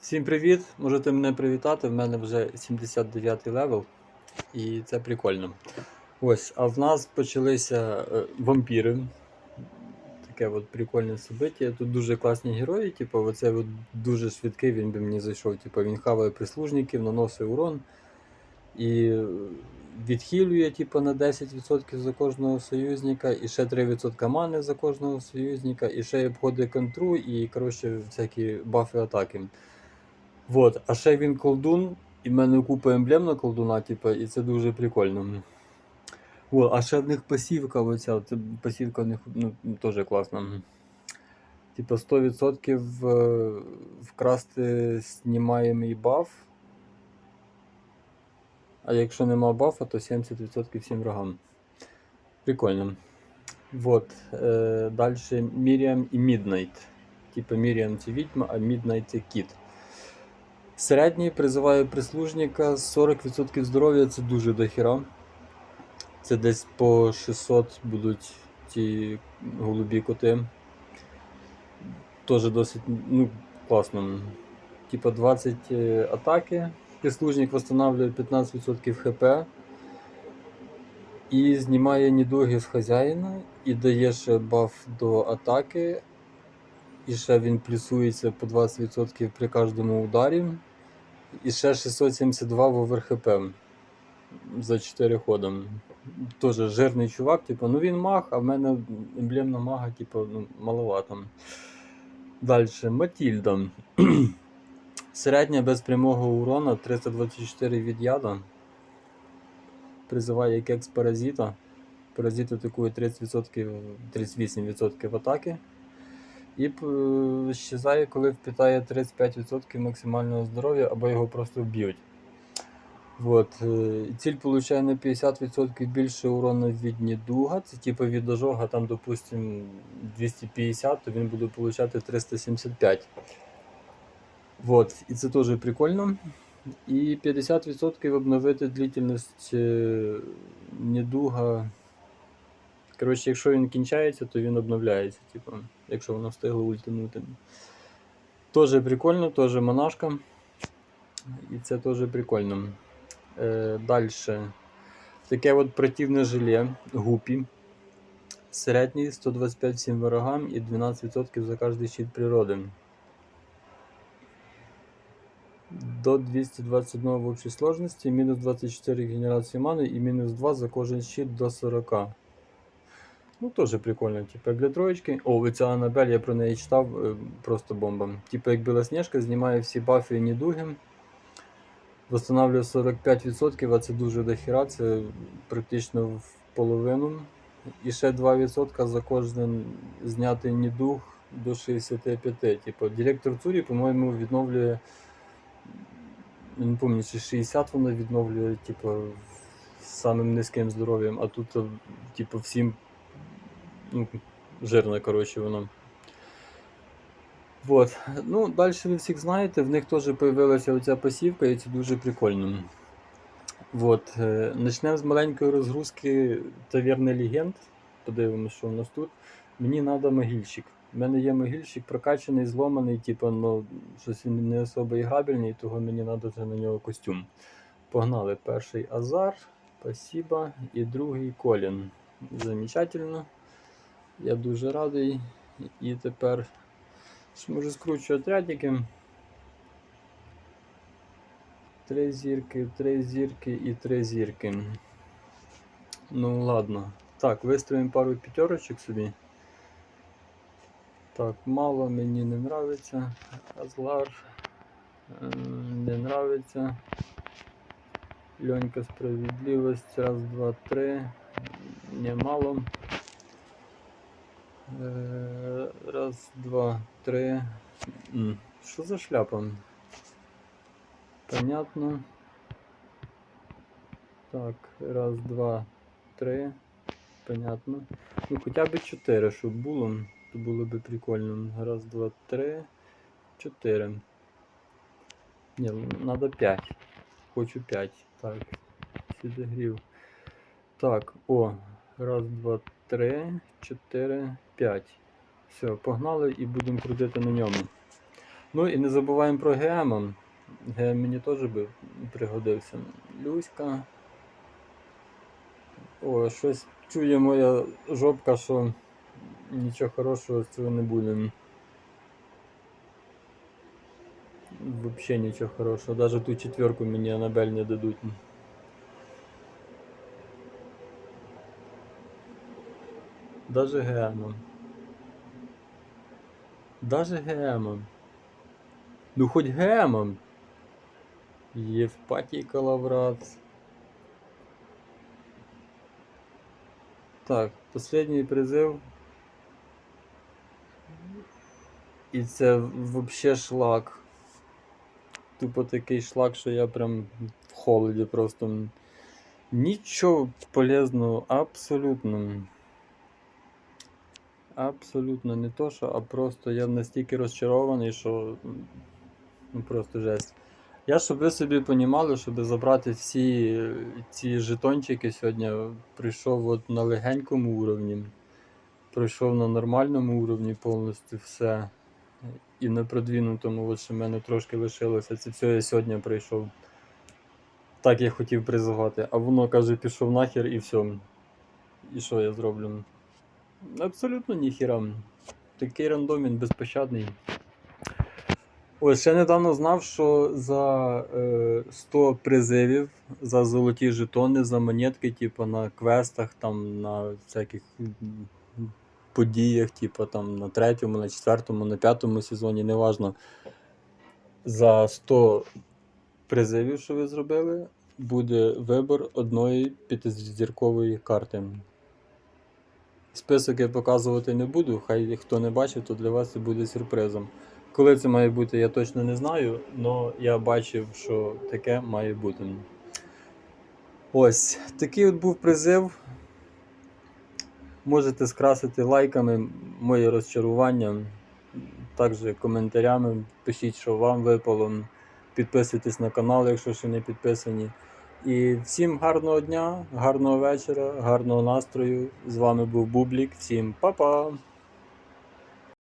Всім привіт! Можете мене привітати. В мене вже 79 левел, і це прикольно. Ось, а в нас почалися е, вампіри. Таке от прикольне собиття. Тут дуже класні герої, типу, оце от дуже швидкий, він би мені зайшов. Типу, він хаває прислужників, наносить урон і відхилює типу, на 10% за кожного союзника, і ще 3% мани за кожного союзника, і ще обходить контру, і коротше, всякі бафи атаки. Вот. А ще він колдун, і в мене купа емблем на колдуна, типу, і це дуже прикольно. О, а ще в них пасівка, оця, пасівка в них ну, теж класна. Типа 100% е, вкрасти знімаємий баф. А якщо нема бафа, то 70% всім врагам. Прикольно. Вот. Е, Далі Міріам і Міднайт. Типа Міріам це відьма, а Міднайт це кіт. Середній призиває прислужника 40% здоров'я це дуже дохіра. Це десь по 600 будуть ті голубі коти. Теж досить ну, класно. Типа 20 е, атаки. Прислужник встановлює 15% хп. І знімає недуги з хазяїна і дає ще баф до атаки. І ще він плюсується по 20% при кожному ударі. І ще 672 в ОверХП за 4 хода. Тоже жирний чувак, типу, ну він маг, а в мене емблемна мага, типу, ну, маловато. Далі, Матільда. Середня без прямого урона 324 від яда. Призиває як екс паразита. Паразит атакує 30%, 38% атаки. І п- щезає, коли впитає 35% максимального здоров'я або його просто вб'ють. Вот. е, Ціль получає на 50% більше урону від недуга. Це типу від ожога, там, допустим, 250, то він буде получати 375. Вот. І це теж прикольно. І 50% обновити длительність е, недуга. Коротше, якщо він кінчається, то він обновляється, типу, якщо воно встигло ультанути. Тоже прикольно, теж монашка. І це теж прикольно. Е, Далі. Таке от противне желе гупі. Середній 125 всім ворогам і 12% за кожний щит природи. До 221 в общій сложності, мінус 24 генерації мани і мінус 2 за кожен щит до 40. Ну, теж прикольно. Типу, як для троєчки. О, ця Анабель, я про неї читав, е, просто бомба. Типу, як Білосніжка, знімає всі бафи і недуги. Восстанавлює 45%, а це дуже дохіра, це практично в половину. І ще 2% за кожен знятий недуг до 65. Типу, директор Цурі, по-моєму, відновлює. Не пам'ятаю, чи 60 воно відновлює, типу, самим низьким здоров'ям, а тут, типу, всім ну, жирно, коротше, воно. Вот. Ну, далі ви всіх знаєте, в них теж з'явилася оця пасівка, і це дуже прикольно. Вот. е, Начнемо з маленької розгрузки Таверни Легенд. Подивимося, що у нас тут. Мені треба могильщик. У мене є могильщик прокачаний, зломаний, типу, ну, щось він не особо іграбельний, того мені треба вже на нього костюм. Погнали. Перший Азар, спасибо. І другий Колін. Замечательно. Я дуже радий. І тепер можу скручувати отрядики. Три зірки, три зірки і три зірки. Ну ладно. Так, виставимо пару п'ятерочок собі. Так, мало мені не нравиться. Азлар е, не нравиться. Льонька справедливость. Раз, два, три. Немало. Е, Раз, два, три. Що за шляпа? Понятно. Так, раз, два, три. Понятно. Ну, хоча б чотири, щоб було, то було б прикольно. Раз, два, три, чотири. Ні, треба п'ять. Хочу п'ять. Так. Підігрів. Так, о. Раз, два, три, чотири, п'ять. Все, погнали і будемо крутити на ньому. Ну і не забуваємо про ГМ. ГМ мені теж би пригодився. Люська. О, щось чує моя жопка, що нічого хорошого з цього не буде. Вообще нічого хорошого. Даже ту четверку мені Анабель не дадуть. Даже ГМом. Даже ГМом. Ну хоть ГМом. Євпатій Калаврат. Так, последній призив. І це вообще шлак. Тупо такий шлак, що я прям в холоді просто. Нічого полезного, абсолютно. Абсолютно не то, що, а просто я настільки розчарований, що ну просто жесть. Я, щоб ви собі понімали, щоб забрати всі ці жетончики сьогодні, прийшов от на легенькому уровні, пройшов на нормальному уровні повністю все. І на продвинутому, от що в мене трошки лишилося. Це все я сьогодні прийшов. Так я хотів призивати, а воно каже, пішов нахер і все. І що я зроблю? Абсолютно ніхіра. Такий рандом, він безпощадний. Ось ще недавно знав, що за е, 100 призивів, за золоті жетони, за монетки, типу на квестах, там, на всяких подіях, типу там на третьому, на четвертому, на п'ятому сезоні, неважно. За 100 призивів, що ви зробили, буде вибір одної п'ятизіркової карти. Список я показувати не буду, хай хто не бачив, то для вас це буде сюрпризом. Коли це має бути, я точно не знаю, але я бачив, що таке має бути. Ось, такий от був призив. Можете скрасити лайками моє розчарування, також коментарями. Пишіть, що вам випало. Підписуйтесь на канал, якщо ще не підписані. І всім гарного дня, гарного вечора, гарного настрою. З вами був Бублік. Всім па-па!